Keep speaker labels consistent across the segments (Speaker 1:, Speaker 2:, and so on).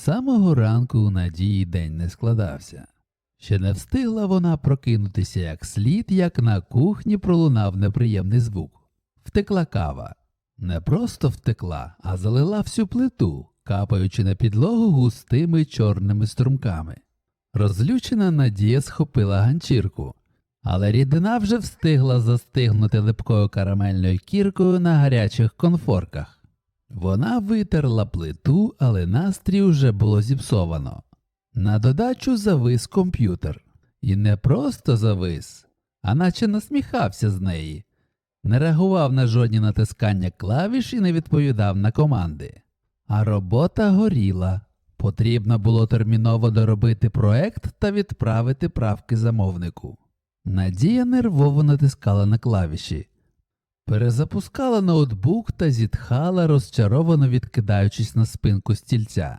Speaker 1: самого ранку у Надії день не складався. Ще не встигла вона прокинутися як слід, як на кухні пролунав неприємний звук. Втекла кава. Не просто втекла, а залила всю плиту, капаючи на підлогу густими чорними струмками. Розлючена Надія схопила ганчірку, але рідина вже встигла застигнути липкою карамельною кіркою на гарячих конфорках. Вона витерла плиту, але настрій уже було зіпсовано. На додачу завис комп'ютер. І не просто завис, а наче насміхався з неї. Не реагував на жодні натискання клавіш і не відповідав на команди. А робота горіла. Потрібно було терміново доробити проект та відправити правки замовнику. Надія нервово натискала на клавіші, перезапускала ноутбук та зітхала, розчаровано відкидаючись на спинку стільця.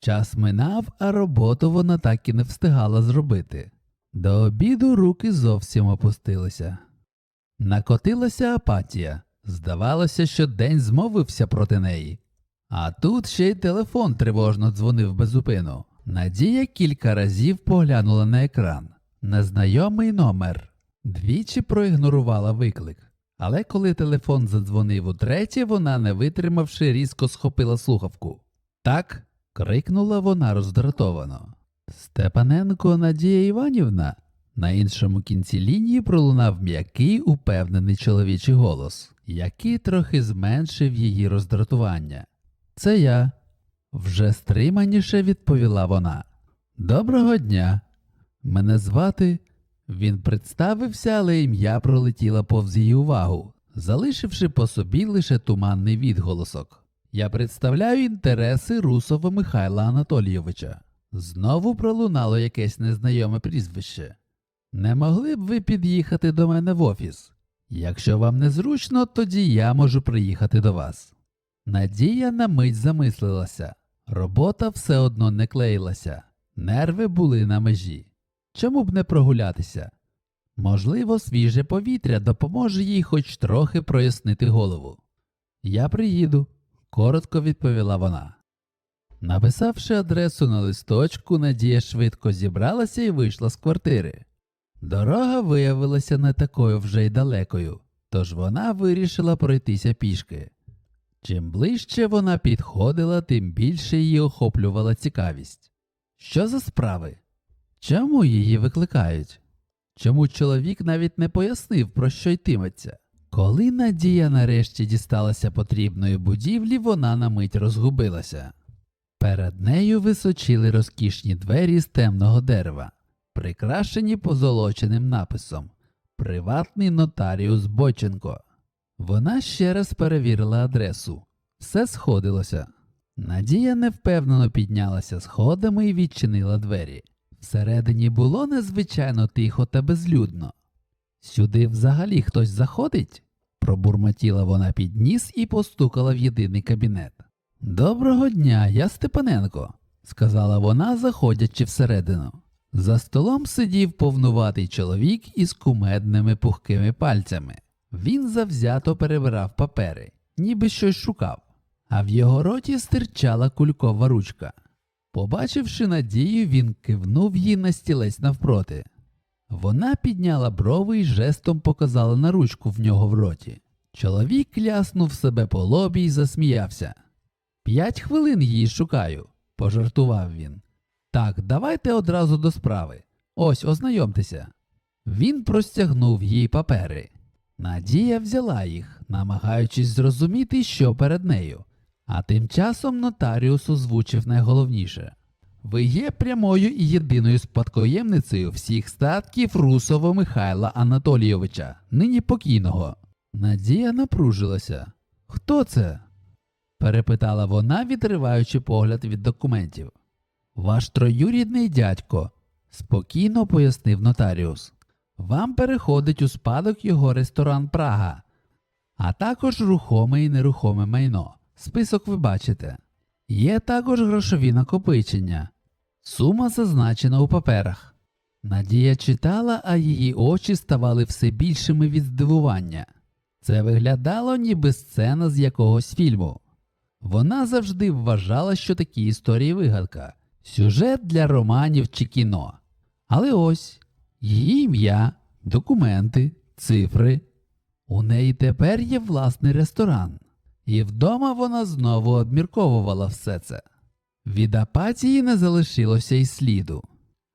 Speaker 1: Час минав, а роботу вона так і не встигала зробити. До обіду руки зовсім опустилися. Накотилася апатія. Здавалося, що день змовився проти неї. А тут ще й телефон тривожно дзвонив безупину. Надія кілька разів поглянула на екран. Незнайомий номер. Двічі проігнорувала виклик. Але коли телефон задзвонив утретє, вона, не витримавши, різко схопила слухавку. Так. крикнула вона роздратовано. Степаненко Надія Іванівна. На іншому кінці лінії пролунав м'який, упевнений чоловічий голос, який трохи зменшив її роздратування. Це я, вже стриманіше відповіла вона. Доброго дня. Мене звати. Він представився, але ім'я пролетіло повз її увагу, залишивши по собі лише туманний відголосок. Я представляю інтереси Русова Михайла Анатолійовича. Знову пролунало якесь незнайоме прізвище. Не могли б ви під'їхати до мене в офіс? Якщо вам незручно, тоді я можу приїхати до вас. Надія на мить замислилася. Робота все одно не клеїлася, нерви були на межі. Чому б не прогулятися? Можливо, свіже повітря допоможе їй хоч трохи прояснити голову. Я приїду, коротко відповіла вона. Написавши адресу на листочку, Надія швидко зібралася і вийшла з квартири. Дорога виявилася не такою вже й далекою, тож вона вирішила пройтися пішки. Чим ближче вона підходила, тим більше її охоплювала цікавість. Що за справи? Чому її викликають? Чому чоловік навіть не пояснив, про що йтиметься? Коли Надія нарешті дісталася потрібної будівлі, вона на мить розгубилася. Перед нею височили розкішні двері з темного дерева, прикрашені позолоченим написом Приватний нотаріус Боченко. Вона ще раз перевірила адресу. Все сходилося. Надія невпевнено піднялася сходами і відчинила двері. Всередині було незвичайно тихо та безлюдно. Сюди взагалі хтось заходить? пробурмотіла вона під ніс і постукала в єдиний кабінет. Доброго дня, я Степаненко, сказала вона, заходячи всередину. За столом сидів повнуватий чоловік із кумедними пухкими пальцями. Він завзято перебирав папери, ніби щось шукав, а в його роті стирчала кулькова ручка. Побачивши надію, він кивнув їй на стілець навпроти. Вона підняла брови і жестом показала на ручку в нього в роті. Чоловік кляснув себе по лобі і засміявся. П'ять хвилин її шукаю, пожартував він. Так, давайте одразу до справи. Ось, ознайомтеся. Він простягнув їй папери. Надія взяла їх, намагаючись зрозуміти, що перед нею. А тим часом нотаріус озвучив найголовніше ви є прямою і єдиною спадкоємницею всіх статків Русова Михайла Анатолійовича, нині покійного. Надія напружилася. Хто це? перепитала вона, відриваючи погляд від документів. Ваш троюрідний дядько, спокійно пояснив нотаріус. Вам переходить у спадок його ресторан Прага, а також рухоме і нерухоме майно. Список ви бачите. Є також грошові накопичення. Сума зазначена у паперах. Надія читала, а її очі ставали все більшими від здивування. Це виглядало ніби сцена з якогось фільму. Вона завжди вважала, що такі історії вигадка, сюжет для романів чи кіно. Але ось її ім'я, документи, цифри. У неї тепер є власний ресторан, і вдома вона знову обмірковувала все це. Від апатії не залишилося й сліду.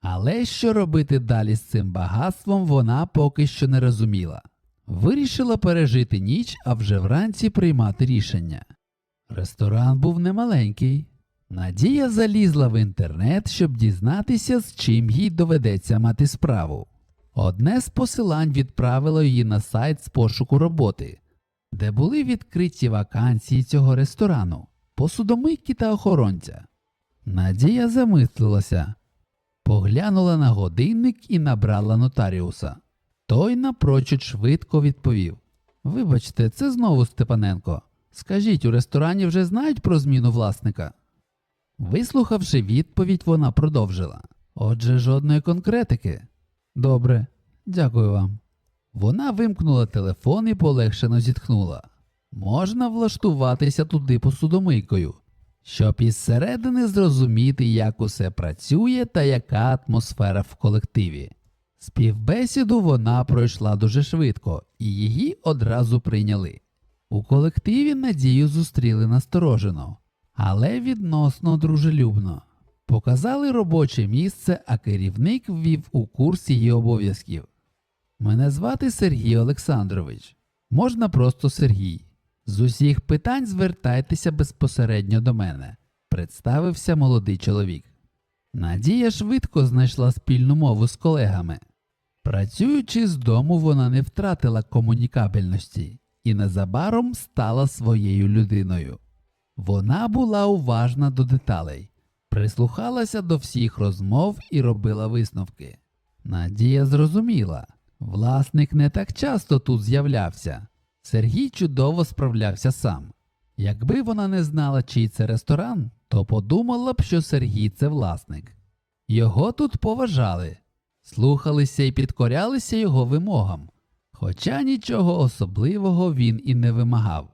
Speaker 1: Але що робити далі з цим багатством, вона поки що не розуміла. Вирішила пережити ніч, а вже вранці приймати рішення. Ресторан був немаленький. Надія залізла в інтернет, щоб дізнатися, з чим їй доведеться мати справу. Одне з посилань відправило її на сайт з пошуку роботи, де були відкриті вакансії цього ресторану, посудомийки та охоронця. Надія замислилася, поглянула на годинник і набрала нотаріуса. Той напрочуд швидко відповів: Вибачте, це знову Степаненко. Скажіть, у ресторані вже знають про зміну власника? Вислухавши відповідь, вона продовжила. Отже, жодної конкретики. Добре, дякую вам. Вона вимкнула телефон і полегшено зітхнула. Можна влаштуватися туди посудомийкою, щоб із середини зрозуміти, як усе працює та яка атмосфера в колективі. Співбесіду вона пройшла дуже швидко, і її одразу прийняли. У колективі Надію зустріли насторожено, але відносно дружелюбно. Показали робоче місце, а керівник ввів у курс її обов'язків. Мене звати Сергій Олександрович. Можна просто Сергій. З усіх питань звертайтеся безпосередньо до мене, представився молодий чоловік. Надія швидко знайшла спільну мову з колегами. Працюючи з дому, вона не втратила комунікабельності і незабаром стала своєю людиною. Вона була уважна до деталей, прислухалася до всіх розмов і робила висновки. Надія зрозуміла, власник не так часто тут з'являвся. Сергій чудово справлявся сам. Якби вона не знала, чий це ресторан, то подумала б, що Сергій це власник. Його тут поважали, слухалися і підкорялися його вимогам, хоча нічого особливого він і не вимагав.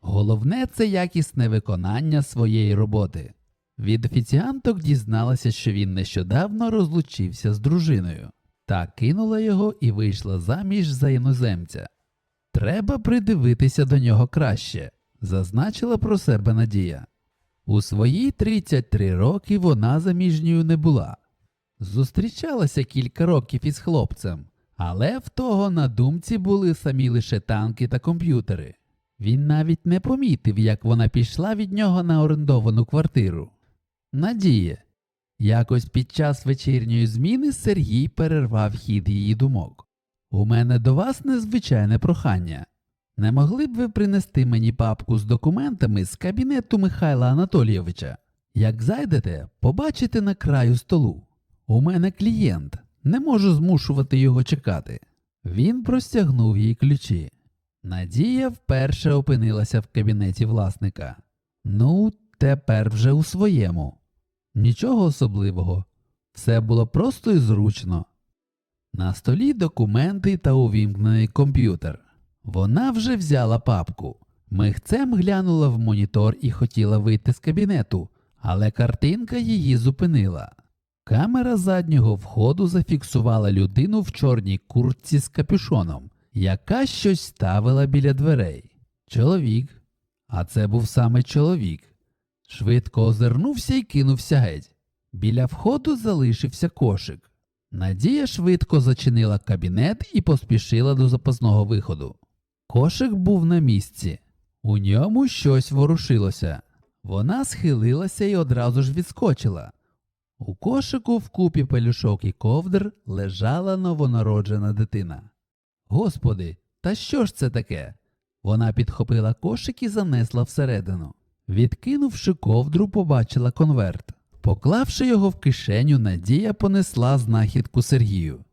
Speaker 1: Головне це якісне виконання своєї роботи. Від офіціанток дізналася, що він нещодавно розлучився з дружиною, та кинула його і вийшла заміж за іноземця. Треба придивитися до нього краще, зазначила про себе Надія. У свої 33 роки вона заміжньою не була. Зустрічалася кілька років із хлопцем, але в того на думці були самі лише танки та комп'ютери. Він навіть не помітив, як вона пішла від нього на орендовану квартиру. Надія. Якось під час вечірньої зміни Сергій перервав хід її думок. У мене до вас незвичайне прохання. Не могли б ви принести мені папку з документами з кабінету Михайла Анатолійовича? Як зайдете, побачите на краю столу. У мене клієнт, не можу змушувати його чекати. Він простягнув їй ключі. Надія вперше опинилася в кабінеті власника. Ну, тепер вже у своєму. Нічого особливого. Все було просто і зручно. На столі документи та увімкнений комп'ютер. Вона вже взяла папку. Михцем глянула в монітор і хотіла вийти з кабінету, але картинка її зупинила. Камера заднього входу зафіксувала людину в чорній куртці з капюшоном, яка щось ставила біля дверей. Чоловік. А це був саме чоловік. Швидко озирнувся і кинувся геть. Біля входу залишився кошик. Надія швидко зачинила кабінет і поспішила до запасного виходу. Кошик був на місці. У ньому щось ворушилося. Вона схилилася і одразу ж відскочила. У кошику вкупі пелюшок і ковдр лежала новонароджена дитина. Господи, та що ж це таке? Вона підхопила кошик і занесла всередину. Відкинувши ковдру, побачила конверт. Поклавши його в кишеню, Надія понесла знахідку Сергію.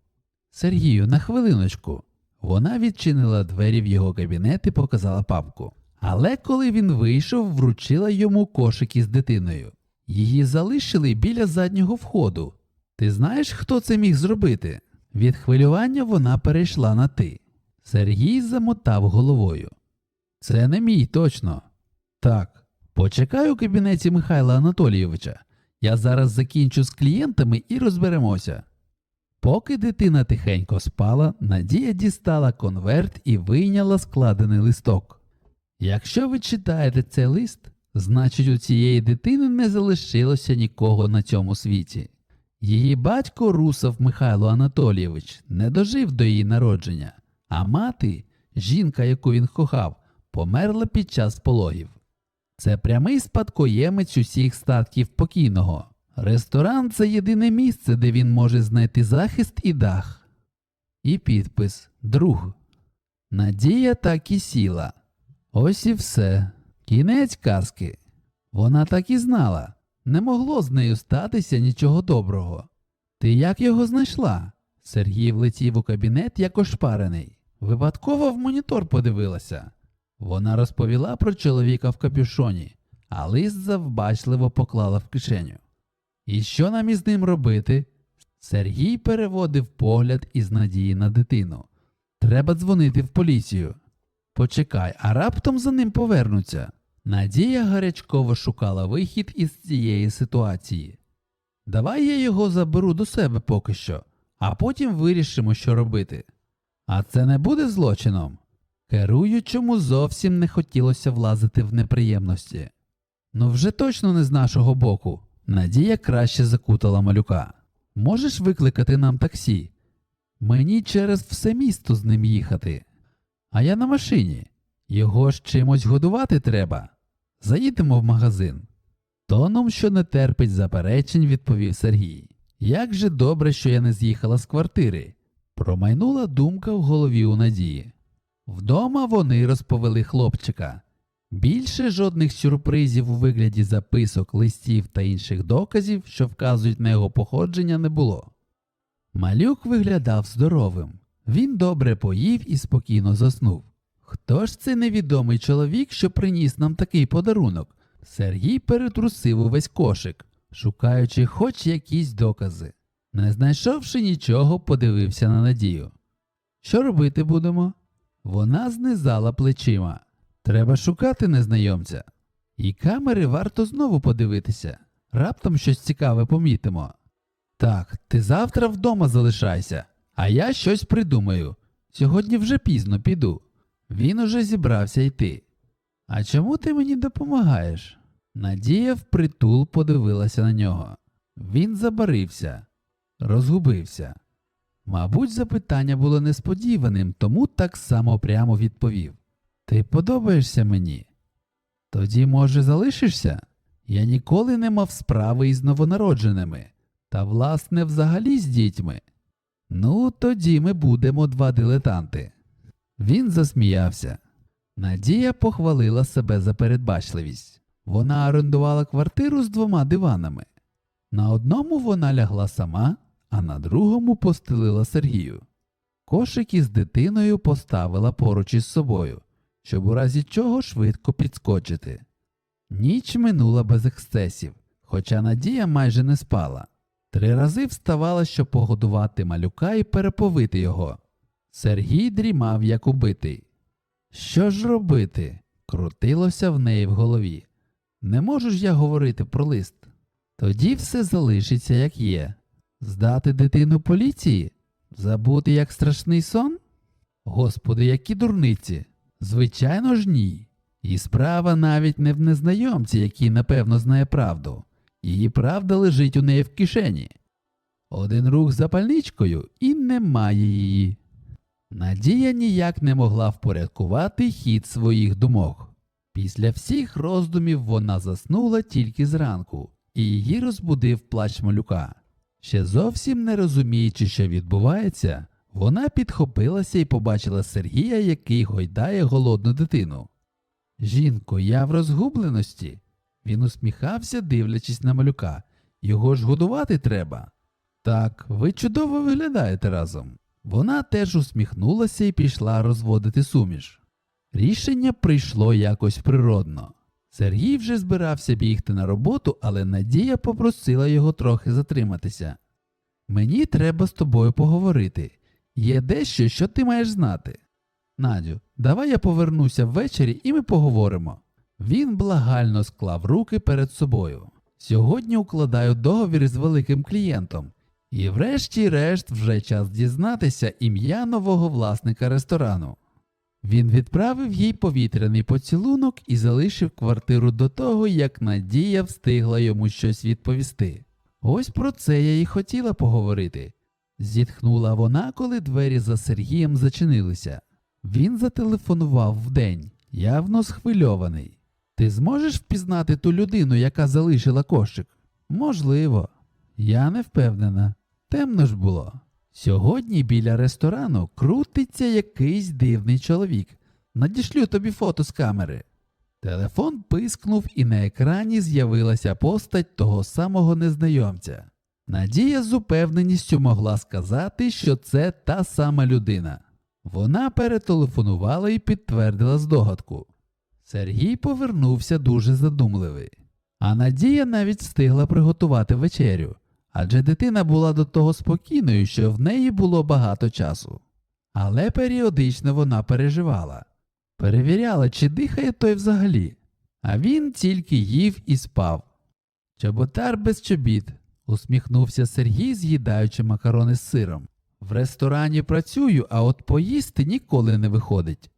Speaker 1: Сергію, на хвилиночку. Вона відчинила двері в його кабінет і показала папку. Але коли він вийшов, вручила йому кошик із дитиною. Її залишили біля заднього входу. Ти знаєш, хто це міг зробити? Від хвилювання вона перейшла на ти. Сергій замотав головою. Це не мій точно. Так, Почекай у кабінеті Михайла Анатолійовича. Я зараз закінчу з клієнтами і розберемося. Поки дитина тихенько спала, Надія дістала конверт і вийняла складений листок. Якщо ви читаєте цей лист, значить у цієї дитини не залишилося нікого на цьому світі. Її батько Русов Михайло Анатолійович не дожив до її народження, а мати, жінка, яку він кохав, померла під час пологів. Це прямий спадкоємець усіх статків покійного. Ресторан це єдине місце, де він може знайти захист і дах. І підпис Друг. Надія так і сіла. Ось і все. Кінець казки. Вона так і знала. Не могло з нею статися нічого доброго. Ти як його знайшла? Сергій влетів у кабінет як ошпарений. Випадково в монітор подивилася. Вона розповіла про чоловіка в капюшоні, а лист завбачливо поклала в кишеню. І що нам із ним робити? Сергій переводив погляд із надії на дитину. Треба дзвонити в поліцію. Почекай, а раптом за ним повернуться. Надія гарячково шукала вихід із цієї ситуації. Давай я його заберу до себе поки що, а потім вирішимо, що робити. А це не буде злочином. Керуючому зовсім не хотілося влазити в неприємності. Ну вже точно не з нашого боку. Надія краще закутала малюка. Можеш викликати нам таксі? Мені через все місто з ним їхати. А я на машині. Його ж чимось годувати треба. Заїдемо в магазин. Тоном, що не терпить заперечень, відповів Сергій. Як же добре, що я не з'їхала з квартири. Промайнула думка в голові у Надії. Вдома вони розповели хлопчика. Більше жодних сюрпризів у вигляді записок, листів та інших доказів, що вказують на його походження, не було. Малюк виглядав здоровим. Він добре поїв і спокійно заснув. Хто ж це невідомий чоловік, що приніс нам такий подарунок? Сергій перетрусив увесь кошик, шукаючи хоч якісь докази. Не знайшовши нічого, подивився на надію. Що робити будемо? Вона знизала плечима. Треба шукати незнайомця. І камери варто знову подивитися. Раптом щось цікаве помітимо. Так, ти завтра вдома залишайся, а я щось придумаю. Сьогодні вже пізно піду. Він уже зібрався йти. А чому ти мені допомагаєш? Надія впритул подивилася на нього. Він забарився, розгубився. Мабуть, запитання було несподіваним, тому так само прямо відповів Ти подобаєшся мені? Тоді, може, залишишся? Я ніколи не мав справи із новонародженими, та, власне, взагалі з дітьми. Ну, тоді ми будемо два дилетанти. Він засміявся. Надія похвалила себе за передбачливість. Вона орендувала квартиру з двома диванами. На одному вона лягла сама, а на другому постелила Сергію. Кошик із дитиною поставила поруч із собою, щоб у разі чого швидко підскочити. Ніч минула без ексцесів, хоча Надія майже не спала. Три рази вставала, щоб погодувати малюка і переповити його. Сергій дрімав, як убитий. Що ж робити? крутилося в неї в голові. Не можу ж я говорити про лист. Тоді все залишиться, як є. Здати дитину поліції? Забути як страшний сон? Господи, які дурниці! Звичайно ж ні. І справа навіть не в незнайомці, який напевно знає правду. Її правда лежить у неї в кишені. Один рух запальничкою і немає її. Надія ніяк не могла впорядкувати хід своїх думок. Після всіх роздумів вона заснула тільки зранку, і її розбудив плач малюка. Ще зовсім не розуміючи, що відбувається, вона підхопилася і побачила Сергія, який гойдає голодну дитину. Жінко, я в розгубленості. Він усміхався, дивлячись на малюка. Його ж годувати треба. Так, ви чудово виглядаєте разом. Вона теж усміхнулася і пішла розводити суміш. Рішення прийшло якось природно. Сергій вже збирався бігти на роботу, але Надія попросила його трохи затриматися. Мені треба з тобою поговорити. Є дещо, що ти маєш знати. Надю, давай я повернуся ввечері і ми поговоримо. Він благально склав руки перед собою. Сьогодні укладаю договір з великим клієнтом. І врешті-решт вже час дізнатися ім'я нового власника ресторану. Він відправив їй повітряний поцілунок і залишив квартиру до того, як Надія встигла йому щось відповісти. Ось про це я і хотіла поговорити. Зітхнула вона, коли двері за Сергієм зачинилися. Він зателефонував вдень, явно схвильований. Ти зможеш впізнати ту людину, яка залишила кошик? Можливо. Я не впевнена. Темно ж було. Сьогодні біля ресторану крутиться якийсь дивний чоловік. Надішлю тобі фото з камери. Телефон пискнув, і на екрані з'явилася постать того самого незнайомця. Надія з упевненістю могла сказати, що це та сама людина. Вона перетелефонувала і підтвердила здогадку. Сергій повернувся дуже задумливий. А Надія навіть встигла приготувати вечерю, адже дитина була до того спокійною, що в неї було багато часу. Але періодично вона переживала, перевіряла, чи дихає той взагалі, а він тільки їв і спав. Чоботар без чобіт, усміхнувся Сергій, з'їдаючи макарони з сиром. В ресторані працюю, а от поїсти ніколи не виходить.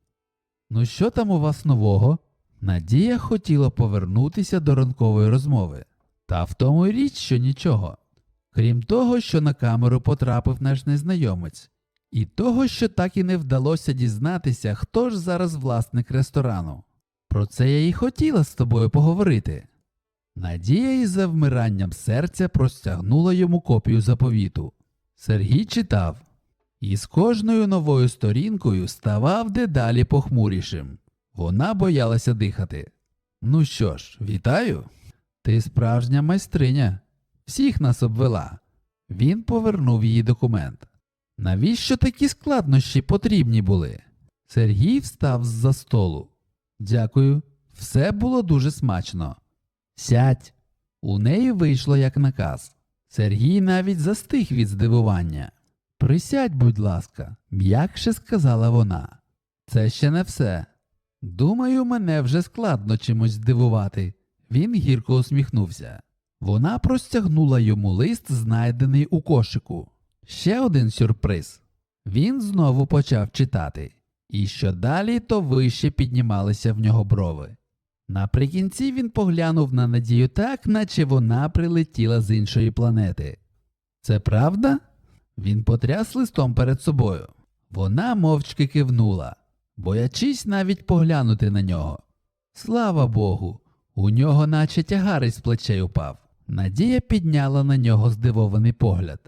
Speaker 1: Ну що там у вас нового? Надія хотіла повернутися до ранкової розмови. Та в тому й річ, що нічого. Крім того, що на камеру потрапив наш незнайомець, і того, що так і не вдалося дізнатися, хто ж зараз власник ресторану. Про це я і хотіла з тобою поговорити. Надія із завмиранням серця простягнула йому копію заповіту. Сергій читав і з кожною новою сторінкою ставав дедалі похмурішим. Вона боялася дихати. Ну що ж, вітаю. Ти справжня майстриня. Всіх нас обвела. Він повернув їй документ. Навіщо такі складнощі потрібні були? Сергій встав з-за столу. Дякую, все було дуже смачно. Сядь. У неї вийшло як наказ. Сергій навіть застиг від здивування. Присядь, будь ласка, м'якше сказала вона. Це ще не все. Думаю, мене вже складно чимось здивувати. Він гірко усміхнувся. Вона простягнула йому лист, знайдений у кошику. Ще один сюрприз. Він знову почав читати, і що далі, то вище піднімалися в нього брови. Наприкінці він поглянув на Надію так, наче вона прилетіла з іншої планети. Це правда? Він потряс листом перед собою. Вона мовчки кивнула, боячись навіть поглянути на нього. Слава Богу, у нього наче тягарець з плечей упав. Надія підняла на нього здивований погляд.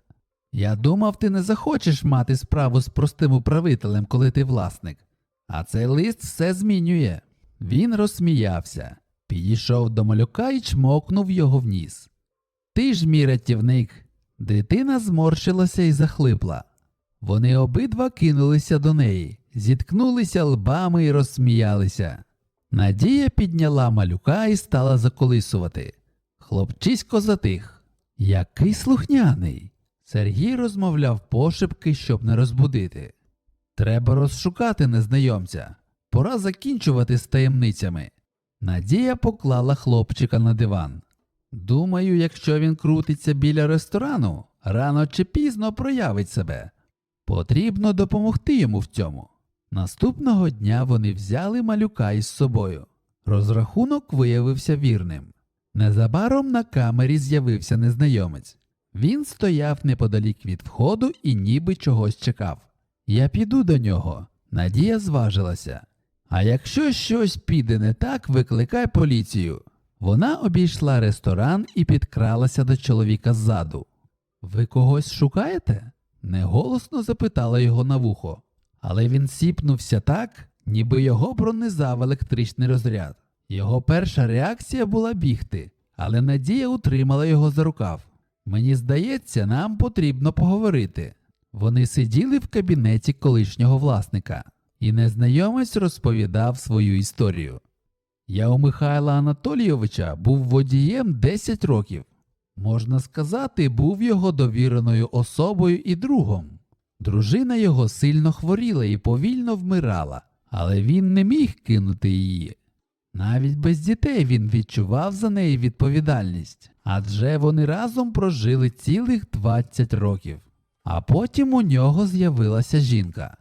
Speaker 1: Я думав, ти не захочеш мати справу з простим управителем, коли ти власник. А цей лист все змінює. Він розсміявся, підійшов до малюка і чмокнув його в ніс. Ти ж мій рятівник. Дитина зморщилася і захлипла. Вони обидва кинулися до неї, зіткнулися лбами і розсміялися. Надія підняла малюка і стала заколисувати. Хлопчисько затих. Який слухняний. Сергій розмовляв пошепки, щоб не розбудити. Треба розшукати незнайомця. Пора закінчувати з таємницями. Надія поклала хлопчика на диван. Думаю, якщо він крутиться біля ресторану, рано чи пізно проявить себе. Потрібно допомогти йому в цьому. Наступного дня вони взяли малюка із собою. Розрахунок виявився вірним. Незабаром на камері з'явився незнайомець. Він стояв неподалік від входу і ніби чогось чекав. Я піду до нього. Надія зважилася. А якщо щось піде не так, викликай поліцію. Вона обійшла ресторан і підкралася до чоловіка ззаду. Ви когось шукаєте? неголосно запитала його на вухо, але він сіпнувся так, ніби його пронизав електричний розряд. Його перша реакція була бігти, але Надія утримала його за рукав. Мені здається, нам потрібно поговорити. Вони сиділи в кабінеті колишнього власника, і незнайомець розповідав свою історію. Я у Михайла Анатолійовича був водієм 10 років. Можна сказати, був його довіреною особою і другом. Дружина його сильно хворіла і повільно вмирала, але він не міг кинути її. Навіть без дітей він відчував за неї відповідальність, адже вони разом прожили цілих 20 років. А потім у нього з'явилася жінка.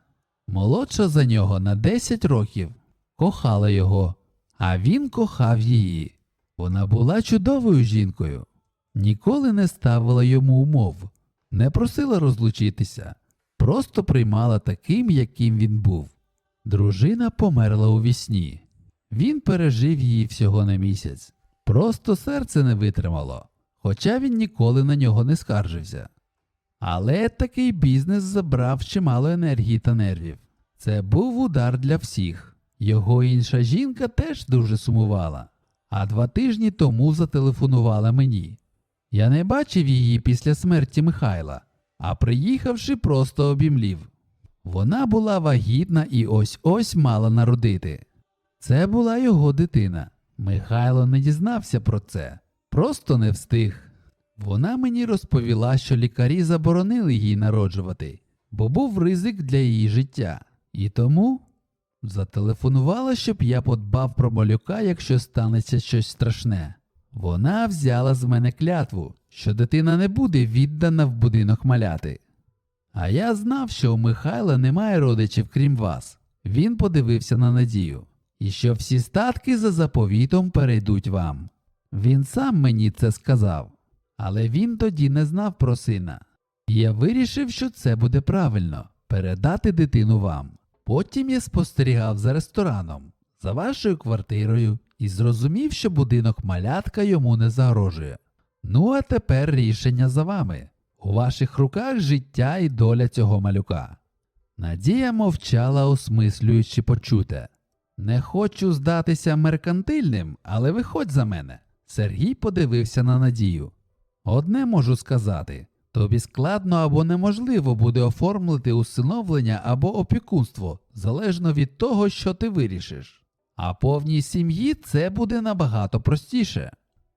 Speaker 1: Молодша за нього на 10 років, кохала його, а він кохав її. Вона була чудовою жінкою, ніколи не ставила йому умов, не просила розлучитися, просто приймала таким, яким він був. Дружина померла у вісні. Він пережив її всього на місяць. Просто серце не витримало, хоча він ніколи на нього не скаржився. Але такий бізнес забрав чимало енергії та нервів. Це був удар для всіх. Його інша жінка теж дуже сумувала, а два тижні тому зателефонувала мені. Я не бачив її після смерті Михайла, а приїхавши, просто обімлів. Вона була вагітна і ось ось мала народити. Це була його дитина. Михайло не дізнався про це, просто не встиг. Вона мені розповіла, що лікарі заборонили їй народжувати, бо був ризик для її життя. І тому зателефонувала, щоб я подбав про малюка, якщо станеться щось страшне. Вона взяла з мене клятву, що дитина не буде віддана в будинок маляти. А я знав, що у Михайла немає родичів, крім вас. Він подивився на надію, і що всі статки за заповітом перейдуть вам. Він сам мені це сказав, але він тоді не знав про сина. Я вирішив, що це буде правильно передати дитину вам. Потім я спостерігав за рестораном, за вашою квартирою і зрозумів, що будинок малятка йому не загрожує. Ну а тепер рішення за вами. У ваших руках життя і доля цього малюка. Надія мовчала, осмислюючи почуте. Не хочу здатися меркантильним, але виходь за мене. Сергій подивився на Надію. Одне можу сказати тобі складно або неможливо буде оформити усиновлення або опікунство, залежно від того, що ти вирішиш. А повній сім'ї це буде набагато простіше.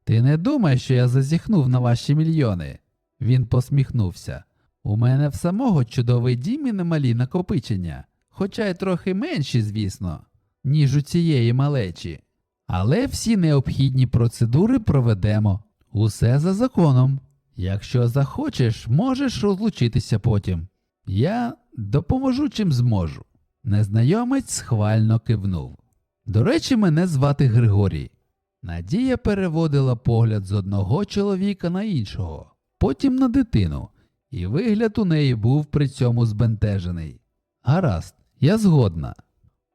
Speaker 1: Ти не думай, що я зазіхнув на ваші мільйони. Він посміхнувся. У мене в самого чудовий дім і немалі накопичення, хоча й трохи менші, звісно, ніж у цієї малечі. Але всі необхідні процедури проведемо. Усе за законом. Якщо захочеш, можеш розлучитися потім. Я допоможу чим зможу. Незнайомець схвально кивнув. До речі, мене звати Григорій. Надія переводила погляд з одного чоловіка на іншого, потім на дитину, і вигляд у неї був при цьому збентежений. Гаразд, я згодна.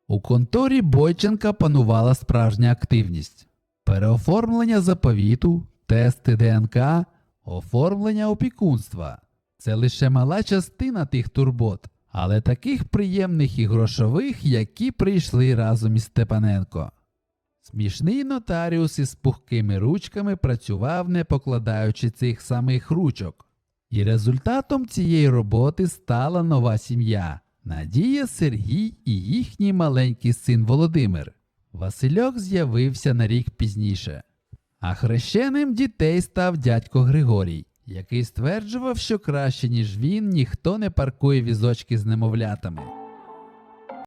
Speaker 1: У конторі Бойченка панувала справжня активність. Переоформлення заповіту, тести ДНК, оформлення опікунства. Це лише мала частина тих турбот, але таких приємних і грошових, які прийшли разом із Степаненко. Смішний нотаріус із пухкими ручками працював, не покладаючи цих самих ручок. І результатом цієї роботи стала нова сім'я Надія, Сергій і їхній маленький син Володимир. Васильок з'явився на рік пізніше. А хрещеним дітей став дядько Григорій, який стверджував, що краще, ніж він, ніхто не паркує візочки з немовлятами.